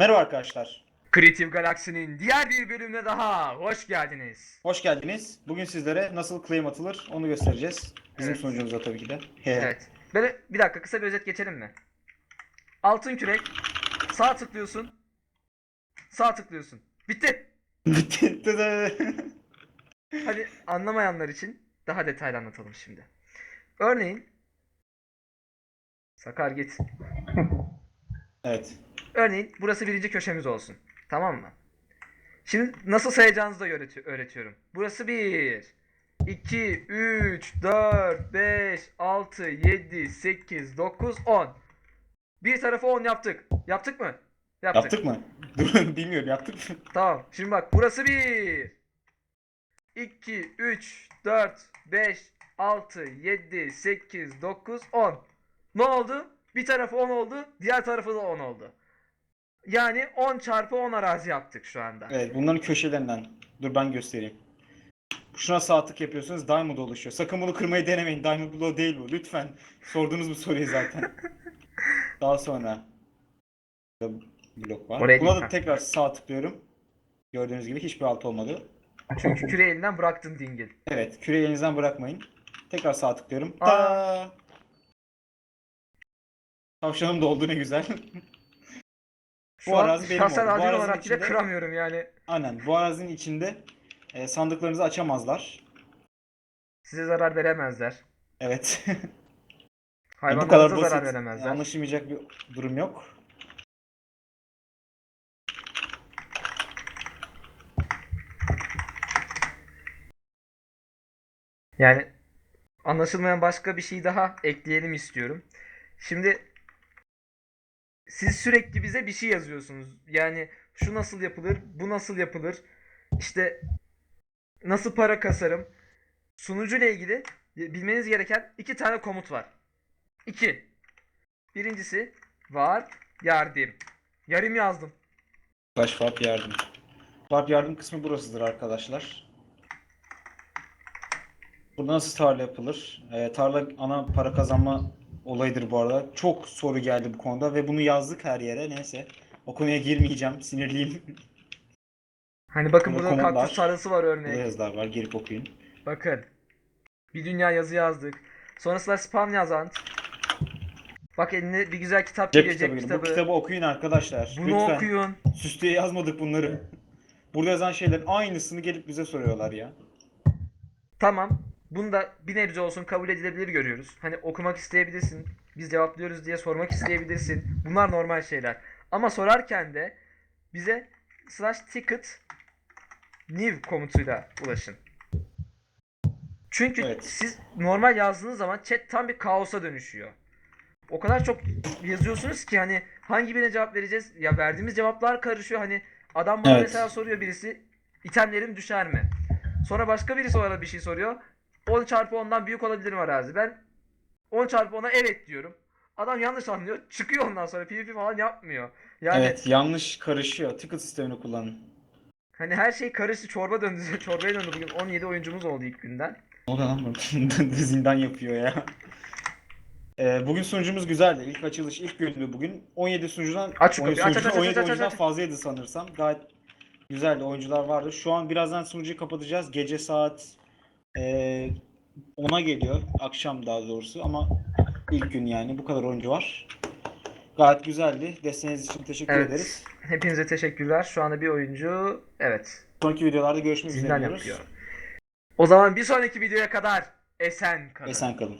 Merhaba arkadaşlar. Creative Galaxy'nin diğer bir bölümüne daha hoş geldiniz. Hoş geldiniz. Bugün sizlere nasıl claim atılır onu göstereceğiz. Bizim Evet. sunucumuzda tabii ki de. Evet. Böyle bir dakika kısa bir özet geçelim mi? Altın kürek. Sağ tıklıyorsun. Sağ tıklıyorsun. Bitti. Bitti. Hadi anlamayanlar için daha detaylı anlatalım şimdi. Örneğin Sakar git. evet. Örneğin burası birinci köşemiz olsun. Tamam mı? Şimdi nasıl sayacağınızı da öğreti- öğretiyorum. Burası 1, 2, 3, 4, 5, 6, 7, 8, 9, 10. Bir tarafı 10 yaptık. Yaptık mı? Yaptık. Yaptık mı? Dur bilmiyorum yaptık mı? Tamam. Şimdi bak burası 1, 2, 3, 4, 5, 6, 7, 8, 9, 10. Ne oldu? Bir tarafı 10 oldu. Diğer tarafı da 10 oldu. Yani 10 çarpı 10 arazi yaptık şu anda. Evet bunların köşelerinden. Dur ben göstereyim. Şuna sağ tık yapıyorsunuz diamond oluşuyor. Sakın bunu kırmayı denemeyin. Diamond block değil bu. Lütfen. Sordunuz bu soruyu zaten. Daha sonra blok var. Oraya Buna da tekrar sağ tıklıyorum. Gördüğünüz gibi hiçbir alt olmadı. Çünkü küreği elinden bıraktın dingil. Evet, küreyi elinizden bırakmayın. Tekrar sağ tıklıyorum. Aa. Ta. Tavşanım da oldu ne güzel. Şu Bu an arazi benim şahsen oldu. Bu arazinin olarak bile içinde- kıramıyorum yani. Aynen. Bu arazinin içinde e, sandıklarınızı açamazlar. Size zarar veremezler. Evet. bu Hayvanlarınıza kadar zarar basit. veremezler. Anlaşılmayacak bir durum yok. Yani anlaşılmayan başka bir şey daha ekleyelim istiyorum. Şimdi siz sürekli bize bir şey yazıyorsunuz. Yani şu nasıl yapılır, bu nasıl yapılır, işte nasıl para kasarım. Sunucu ile ilgili bilmeniz gereken iki tane komut var. İki. Birincisi var yardım. Yarım yazdım. Flash Farp yardım. Farp yardım kısmı burasıdır arkadaşlar. Burada nasıl tarla yapılır? E, tarla ana para kazanma olayıdır bu arada. Çok soru geldi bu konuda ve bunu yazdık her yere. Neyse. O konuya girmeyeceğim. Sinirliyim. Hani bakın Burada burada kaktüs tarlası var Burada örneğin. yazılar var. Girip okuyun. Bakın. Bir dünya yazı yazdık. Sonrasında spam yazan. Bak eline bir güzel kitap Cep geliyor kitabı. cep kitabı. Bu kitabı okuyun arkadaşlar. Bunu Lütfen. okuyun. Süslüye yazmadık bunları. Burada yazan şeylerin aynısını gelip bize soruyorlar ya. Tamam. Bunu da bir nebze olsun kabul edilebilir görüyoruz. Hani okumak isteyebilirsin. Biz cevaplıyoruz diye sormak isteyebilirsin. Bunlar normal şeyler. Ama sorarken de bize slash ticket new komutuyla ulaşın. Çünkü Evet. siz normal yazdığınız zaman chat tam bir kaosa dönüşüyor. O kadar çok yazıyorsunuz ki hani hangi birine cevap vereceğiz? Ya verdiğimiz cevaplar karışıyor. Hani adam bana Evet. mesela soruyor birisi itemlerim düşer mi? Sonra başka birisi ona bir şey soruyor. 10 çarpı 10'dan büyük olabilir mi arazi? Ben 10 çarpı 10'a evet diyorum. Adam yanlış anlıyor. Çıkıyor ondan sonra PvP falan yapmıyor. Yani Evet yanlış karışıyor. Ticket sistemini kullanın. hani her şey karıştı. Çorba döndü. Çorbaya döndü bugün. 17 oyuncumuz oldu ilk günden. O da lan. Zindan yapıyor ya. Ee, bugün sunucumuz güzeldi. İlk açılış ilk gündü bugün. 17 sunucudan Aç şu 17 kapıyı, aç, aç, aç, 17 aç, aç, oyuncudan aç. fazlaydı sanırsam. Gayet güzeldi. Oyuncular vardı. Şu an birazdan sunucuyu kapatacağız. Gece saat e, 10'a geliyor. Akşam daha doğrusu ama ilk gün yani. Bu kadar oyuncu var. Gayet güzeldi. Desteğiniz için teşekkür Evet. ederiz. Hepinize teşekkürler. Şu anda bir oyuncu evet Sonraki videolarda görüşmek üzere. O zaman bir sonraki videoya kadar esen kalın. Esen kalın.